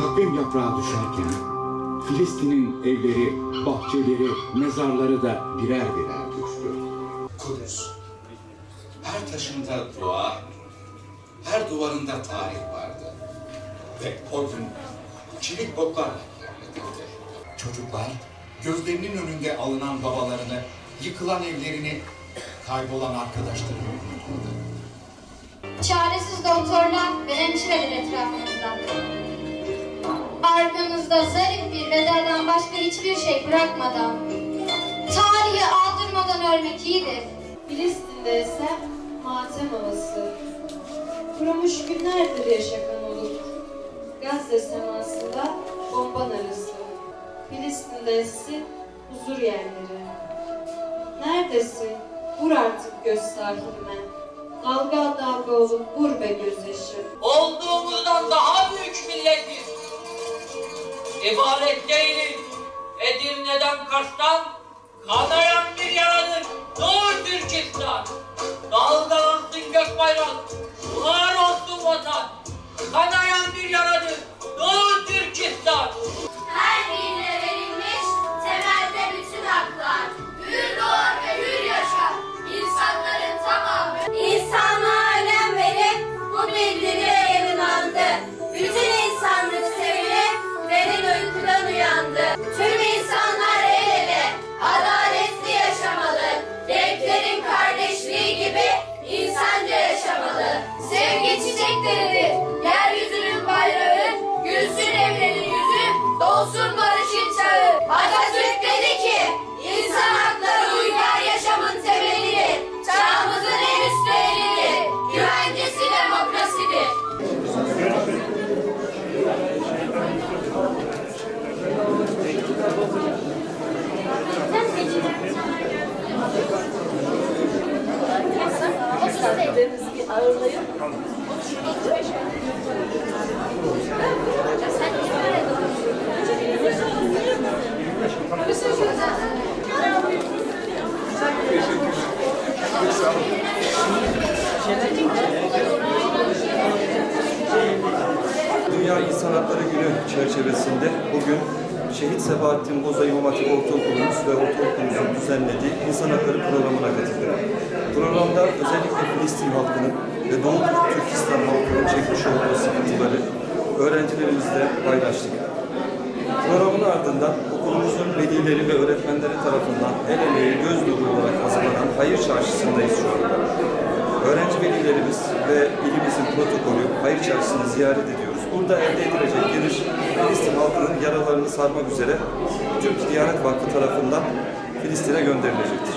takvim yaprağı düşerken Filistin'in evleri, bahçeleri, mezarları da birer birer düştü. Kudüs. Her taşında dua, her duvarında tarih vardı. Ve o gün çelik botlarla yerletildi. Çocuklar gözlerinin önünde alınan babalarını, yıkılan evlerini, kaybolan arkadaşlarını unutmadı. Çaresiz doktorlar ve hemşireler etrafınızda. Arkanızda zarif bir vedadan başka hiçbir şey bırakmadan, tarihi aldırmadan ölmek iyidir. Filistin'de ise matem havası. Kurumuş günlerdir yaşakan olup. Gazze semasında bomba arası. Filistin'de ise huzur yerleri. Neredesin? Vur artık göz sahibime. Dalga dalga olup vur be gözyaşı. olduğumuzdan daha büyük milletiz. İbaret değiliz. Edirne'den Kars'tan kanayan bir yaradır. Dünya İnsan Hakları Günü çerçevesinde bugün Şehit Sebahattin Boza İmam Hatip Ortaokulumuz ve ortaokulumuzun düzenlediği İnsan Hakları programına katıldık. Programda özellikle Filistin halkının ve Doğu Türkistan halkının çekmiş olduğu sıkıntıları öğrencilerimizle paylaştık. Programın ardından okulumuzun velileri ve öğretmenleri tarafından el emeği göz nuru olarak hazırlanan Hayır Çarşısı'ndayız şu anda. Öğrenci velilerimiz ve ilimizin protokolü Hayır Çarşısı'nı ziyaret ediyoruz. Burada elde edilecek gelir Filistin halkının yaralarını sarmak üzere Türk Diyanet Vakfı tarafından Filistin'e gönderilecektir.